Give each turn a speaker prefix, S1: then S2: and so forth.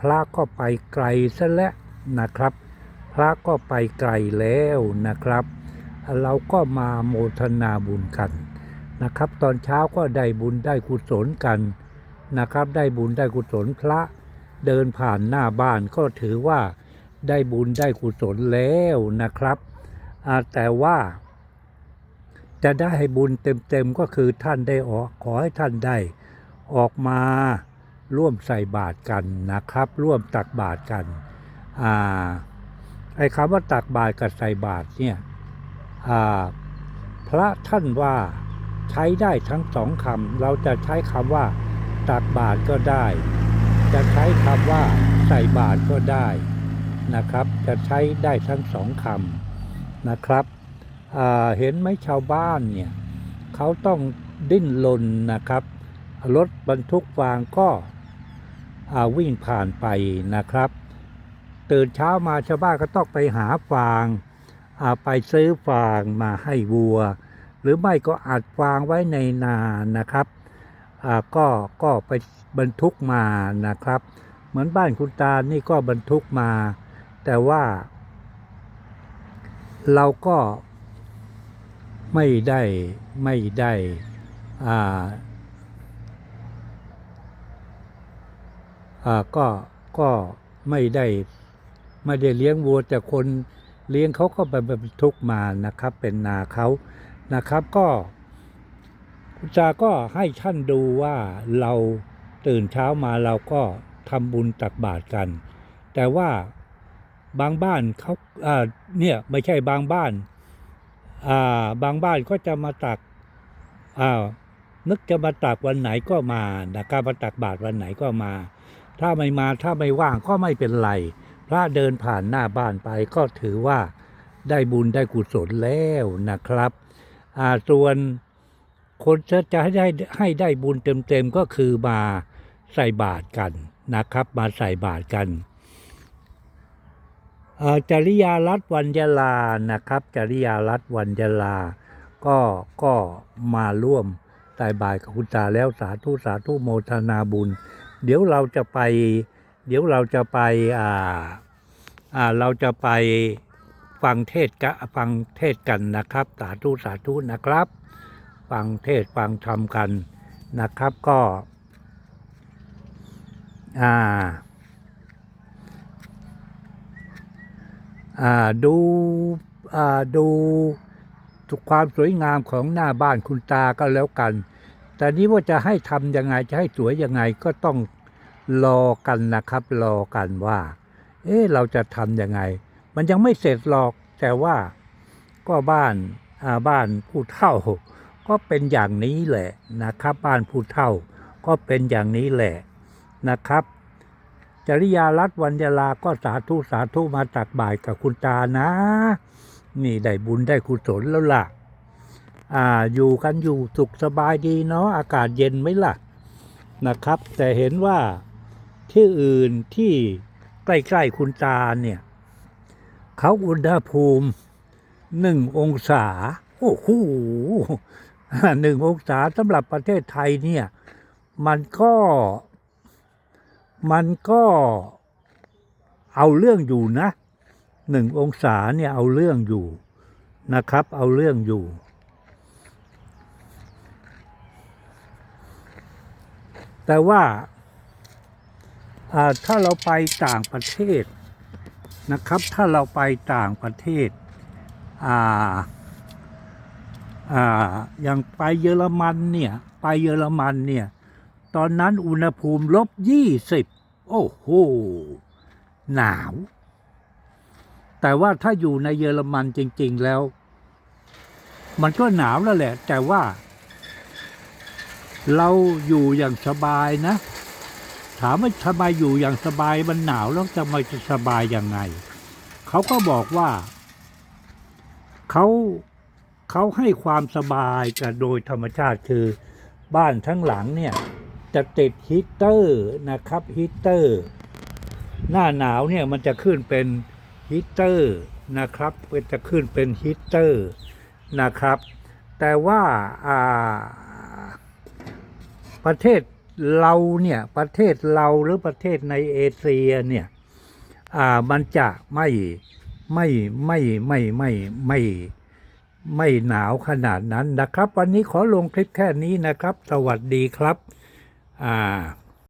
S1: พระก็ไปไกลซะแล้วนะครับ พระก็ไปไกลแล้วนะครับ เราก็มาโมทนาบุญกันนะครับ ตอนเช้าก็ได้บุญได้กุศลกันนะครับ ได้บุญได้กุศลพระเดินผ่านหน้าบ้านก็ถือว่าได้บุญได้กุศลแล้วนะครับ แต่ว่า จะได้บุญเต็มๆก็คือท่านได้ออกขอให้ท่านได้ออกมา ร่วมใส่บาตรกันนะครับ ร่วมตักบาตรกันอ่าไอ้คำว่าตักบาตรกับใส่บาตรเนี่ยอ่าพระท่านว่าใช้ได้ทั้งสองคำเราจะใช้คำว่า ตักบาตรก็ได้ จะใช้คำว่าใส่บาตรก็ได้นะครับ จะใช้ได้ทั้งสองคำนะครับเห็นไหมชาวบ้านเนี่ยเขาต้องดิ้นรนนะครับ รถบรรทุกฟางก็ วิ่งผ่านไปนะครับ ตื่นเช้ามาชาวบ้านก็ต้องไปหาฟางาไปซื้อฟางมาให้วัว หรือไม่ก็อัดฟางไว้ในนานะครับก็ก็ไปบรรทุกมานะครับ เหมือนบ้านคุณตานี่ก็บรรทุกมา แต่ว่า เราก็ไม่ได้ไม่ได้อ่าอ่า ก็ก็ไม่ได้ไม่ได้เลี้ยงวัวแต่คนเลี้ยงเขาก็ไปบรรทุกมานะครับ เป็นนาเขานะครับก็คุณจาก็ให้ท่านดูว่าเราตื่นเช้ามาเราก็ทำบุญตักบาตรกัน แต่ว่าบางบ้านเขาเนี่ยไม่ใช่บางบ้านาบางบ้านก็จะมาตักอ่านึกจะมาตักวันไหนก็มานะครับมาตักบาตรวันไหนก็มา ถ้าไม่มาถ้าไม่ว่างก็ไม่เป็นไร พระเดินผ่านหน้าบ้านไปก็ถือว่าได้บุญได้กุศลแล้วนะครับอ่าส่วนคนจะจะให้ได้ให้ได้บุญเต็มๆก็คือมาใส่บาตรกันนะครับ มาใส่บาตรกันอ่อจริยารัตน์วันยลานะครับ จริยารัตน์วันยลา ก็ก็มาร่วมใส่บาตรกับคุณตาแล้วสาธุสาธุโมทนาบุญ เดี๋ยวเราจะไป เดี๋ยวเราจะไปอ่าอ่าเราจะไปฟังเทศกะฟังเทศกันนะครับ สาธุสาธุนะครับ ฟังเทศฟังธรรมกันนะครับก็อ่าอ่าดูอ่าดูความสวยงามของหน้าบ้านคุณตาก็แล้วกัน แต่นี้ว่าจะให้ทำยังไงจะให้สวยยังไงก็ต้องรอกันนะครับ รอกันว่า เอ๊ะเราจะทำยังไง มันยังไม่เสร็จหรอกแต่ว่าก็บ้านอาบ้านผู้เฒ่า ก็เป็นอย่างนี้แหละนะครับ บ้านผู้เฒ่า ก็เป็นอย่างนี้แหละนะครับ จริยารัตวันยลาก็สาธุสาธุมาตักบาตรกับคุณตานะ นี่ได้บุญได้กุศลแล้วล่ะ อ่าอยู่กันอยู่สุขสบายดีเนาะอากาศเย็นไหมล่ะนะครับ แต่เห็นว่าที่อื่นที่ใกล้ๆคุณตาเนี่ยเขาอุณหภูมิหนึ่งองศา โอ้โหหนึ่งองศาสำหรับประเทศไทยเนี่ย มันก็ มันก็เอาเรื่องอยู่นะหนึ่งองศาเนี่ยเอาเรื่องอยู่นะครับ เอาเรื่องอยู่ แต่ว่าถ้าเราไปต่างประเทศนะครับ ถ้าเราไปต่างประเทศอ่าอ่าอย่างไปเยอรมันเนี่ยไปเยอรมันเนี่ยตอนนั้นอุณหภูมิลบยี่สิบโอ้โหหนาว แต่ว่าถ้าอยู่ในเยอรมันจริง ๆแล้ว มันก็หนาวแล้วแหละ แต่ว่า เราอยู่อย่างสบายนะ ถามว่าทำไมอยู่อย่างสบายมันหนาวแล้วจะมาจะสบายยังไง เขาก็บอกว่าเขาเขาให้ความสบายกับโดยธรรมชาติคือบ้านทั้งหลังเนี่ยจะติดฮีตเตอร์นะครับฮีตเตอร์ หน้าหนาวเนี่ยมันจะขึ้นเป็นฮีตเตอร์นะครับมันจะขึ้นเป็นฮีตเตอร์นะครับ แต่ว่าอ่า ประเทศเราเนี่ยประเทศเราหรือประเทศในเอเชียเนี่ยอ่ามันจะไม่ไม่ไม่ไม่ไม่ไม่ไม่หนาวขนาดนั้นนะครับ วันนี้ขอลงคลิปแค่นี้นะครับ สวัสดีครับอ่า